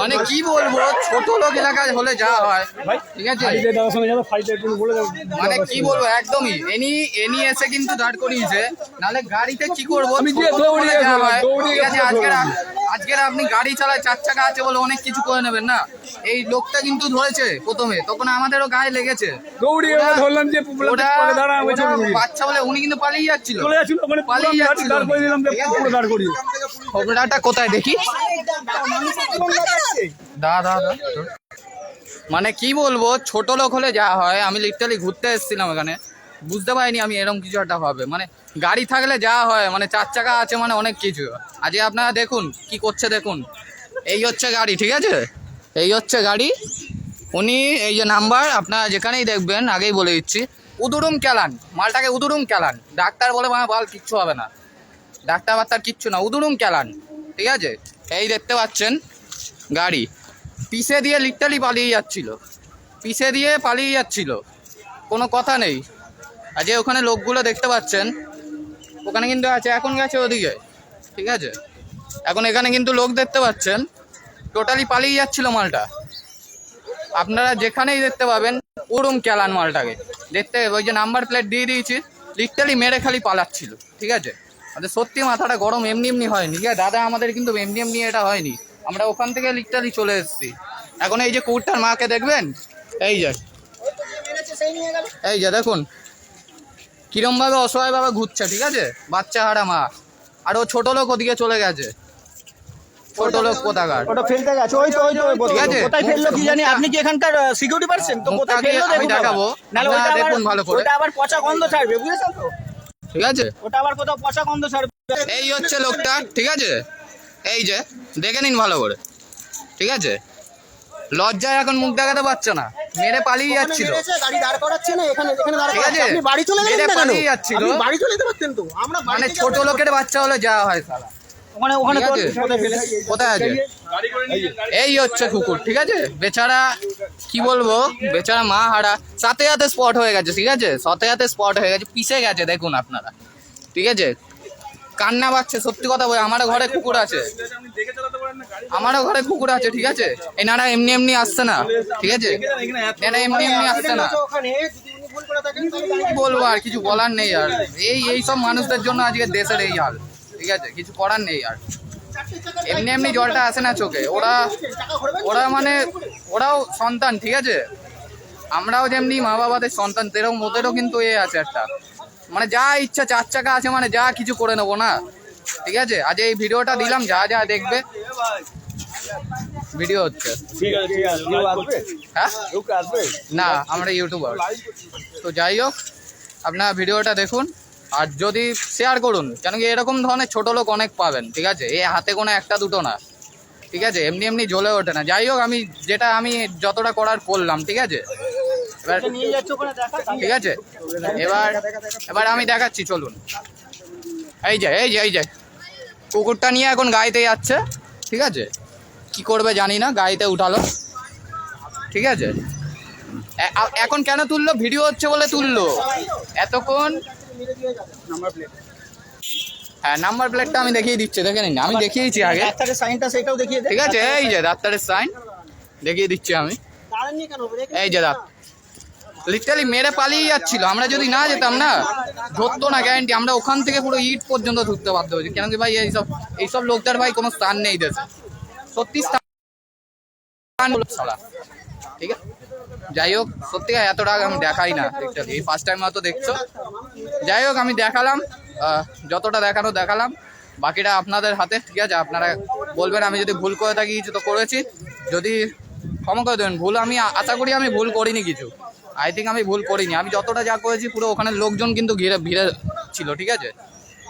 মানে কি বলব ছোট লোক এলাকায় হলে যা হয় ঠিক আছে? মানে কি বলব একদমই। এনি এনি এসে কিন্তু দাঁড় করিয়েছে। নালে গাড়িতে কি করব ঠিক আছে। আজকের আজকের আপনি গাড়ি চালায় চার চাকা আছে বলে অনেক কিছু করে নেবেন না? এই লোকটা কিন্তু ধরেছে প্রথমে তখন আমাদেরও গায়ে লেগেছে। দৌড়িয়ে ধরলাম যে বাচ্চা বলে উনি কিন্তু পালিয়ে যাচ্ছিল। পালিয়ে যাচ্ছিল। দাঁড় করে দিলাম যে ঠিক আছে? পুরো দাঁড় করিয়ে। খবরাটা কোথায় দেখি? দা দা দা মানে কি বলব, ছোট লোক হলে যা হয়, আমি লিটারালি ঘুরতে এসেছিলাম এখানে বুঝতে পারিনি আমি এরকম কিছু একটা হবে মানে গাড়ি থাকলে যা হয় মানে চার চাকা আছে মানে অনেক কিছু। আজকে আপনারা দেখুন, কি করছে দেখুন। এই হচ্ছে গাড়ি, ঠিক আছে? এই হচ্ছে গাড়ি। উনি, এই যে নাম্বার, আপনারা যেখানেই দেখবেন, আগেই বলে দিচ্ছি। উদুরুম কেলান, মালটাকে উদুরুম কেলান। ডাক্তার বলে মানে বাল, কিচ্ছু হবে না। ডাক্তার বাক্তার কিচ্ছু না উদুরুম কেলান, ঠিক আছে? এই দেখতে পাচ্ছেন গাড়ি। পিছে দিয়ে লিটালি পালিয়ে যাচ্ছিল। পিছে দিয়ে পালিয়ে যাচ্ছিল। কোনো কথা নেই। আর যে ওখানে লোকগুলো দেখতে পাচ্ছেন, ওখানে কিন্তু আছে, এখন গেছে ওদিকে, ঠিক আছে? এখন এখানে কিন্তু লোক দেখতে পাচ্ছেন টোটালি পালিয়ে যাচ্ছিল মালটা। আপনারা যেখানেই দেখতে পাবেন ওরম কেলান মালটাকে। দেখতে, ওই যে নাম্বার প্লেট দিয়ে দিয়েছি লিটালি মেরে খালি পালাচ্ছিল, ঠিক আছে? আমাদের সত্যি মাথাটা গরম এমনি এমনি হয়নি। ঠিক আছে দাদা আমাদের কিন্তু এমনি এমনি এটা হয়নি। আমরা ওখান থেকে লিটালি চলে এসেছি। এখন এই যে কুকুরটার মাকে দেখবেন? এই যে। এই যে দেখুন। কিরমভাবে অসহায়ভাবে ঘুরছে ঠিক আছে? বাচ্চা হারা মা। আর ও ছোট লোক ওদিকে চলে গেছে। ছোট লোক কোথাকার? ওটা ফেলতে গেছে। ওই তো ওই তো ঠিক আছে। কোথায় ফেলল কি জানি? আপনি কি এখানকার সিকিউরিটি পারছেন তো কোথায় ফেলল আমি দেখুন দেখাবো। ওটা দেখুন ভালো করে। ওটা আবার পচা গন্ধ ছাড়বে বুঝেছেন তো? ঠিক আছে? ওটা আবার কোথাও পচা গন্ধ ছাড়বে। এই হচ্ছে লোকটা ঠিক আছে? এই যে দেখে নিন ভালো করে। ঠিক আছে? লজ্জায় এখন মুখ দেখাতে পারছে না। মেরে পালিয়ে যাচ্ছিল। গাড়ি দাঁড় করাচ্ছে না এখানে এখানে দাঁড় করাচ্ছে। আপনি বাড়ি চলে গেলেন কেন? পালিয়ে যাচ্ছিল। বাড়ি চলে যেতে পারতেন তো। আমরা মানে ছোট লোকের বাচ্চা হলে যাওয়া হয় সালা। ওখানে ওখানে কোথায় আছে? এই হচ্ছে কুকুর ঠিক আছে? বেচারা কি বলব? বেচারা মা হারা। সাথে সাথে স্পট হয়ে গেছে ঠিক আছে? সাথে সাথে স্পট হয়ে গেছে পিছে গেছে দেখুন আপনারা। ঠিক আছে? কান্না পাচ্ছে সত্যি কথা বলে। আমারও ঘরে কুকুর আছে। আমারও ঘরে কুকুর আছে ঠিক আছে? এনারা এমনি এমনি আসছে না ঠিক আছে? এমনি এমনি আসছে না। বলব আর কিছু বলার নেই আর। এই এই সব মানুষদের জন্য আজকে দেশের এই হাল। ঠিক আছে কিছু করার নেই আর। এমনি এমনি জলটা আসে না চোখে। ওরা ওরা মানে ওরাও সন্তান ঠিক আছে? আমরাও যেমনি মা বাবাদের সন্তান সেরকম ওদেরও কিন্তু এ আছে একটা। মানে যা ইচ্ছা চার চাকা আছে মানে যা কিছু করে নেব না। ঠিক আছে? আজ এই ভিডিওটা দিলাম যা যা দেখবে। ভিডিও হচ্ছে। হ্যাঁ? না আমরা ইউটিউবার। তো যাই হোক আপনার ভিডিওটা দেখুন। আর যদি শেয়ার করুন কেন কি এরকম ধরনের ছোট লোক অনেক পাবেন ঠিক আছে? এ হাতে কোনো একটা দুটো না ঠিক আছে? এমনি এমনি জ্বলে ওঠে না। যাই হোক আমি যেটা আমি যতটা করার করলাম ঠিক আছে? এবার ঠিক আছে? এবার এবার আমি দেখাচ্ছি চলুন। এই যে এই যে এই যে। কুকুরটা নিয়ে এখন গাড়িতে যাচ্ছে ঠিক আছে? কি করবে জানি না গাড়িতে উঠালো। ঠিক আছে? এখন কেন তুললো? ভিডিও হচ্ছে বলে তুললো। এতক্ষণ হ্যাঁ নাম্বার প্লেটটা আমি দেখিয়ে দিচ্ছি দেখে নিন। আমি দেখিয়েছি আগে। ডাক্তারের সাইনটা সেটাও দেখিয়ে ঠিক আছে এই যে ডাক্তারের সাইন দেখিয়ে দিচ্ছি আমি। এই যে দাঁত লিটারালি মেরে পালিয়ে যাচ্ছিল। আমরা যদি না যেতাম না ধরতো না গ্যারান্টি আমরা ওখান থেকে পুরো ইট পর্যন্ত ধরতে বাধ্য হয়েছি। কেন কি ভাই এইসব এইসব লোকদের ভাই কোনো স্থান নেই দেশে। সত্যি স্থান ঠিক আছে? যাই হোক সত্যি এত টাকা আমি দেখাই না এই ফার্স্ট টাইম হয়তো দেখছ। যাই হোক আমি দেখালাম যতটা দেখানো দেখালাম। বাকিটা আপনাদের হাতে, ঠিক আছে? আপনারা বলবেন, আমি যদি ভুল করে থাকি, কিছু তো করেছি। যদি ক্ষমা করে দেবেন, ভুল আমি আশা করি আমি ভুল করিনি কিছু। আই থিঙ্ক আমি ভুল করিনি। আমি যতটা যা করেছি, পুরো ওখানে লোকজন কিন্তু ঘিরে, ভিড়ে ছিল, ঠিক আছে?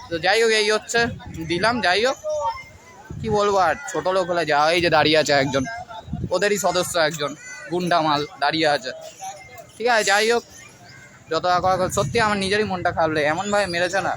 তো যাই হোক এই হচ্ছে, দিলাম যাই হোক কি বলব আর? ছোটো লোক হলে যা, এই যে দাঁড়িয়ে আছে একজন। ওদেরই সদস্য একজন। গুন্ডা মাল দাঁড়িয়ে আছে। ঠিক আছে, যাই হোক, যত সত্যি আমার নিজেরই মনটা খারাপ লাগে। এমনভাবে মেরেছে না।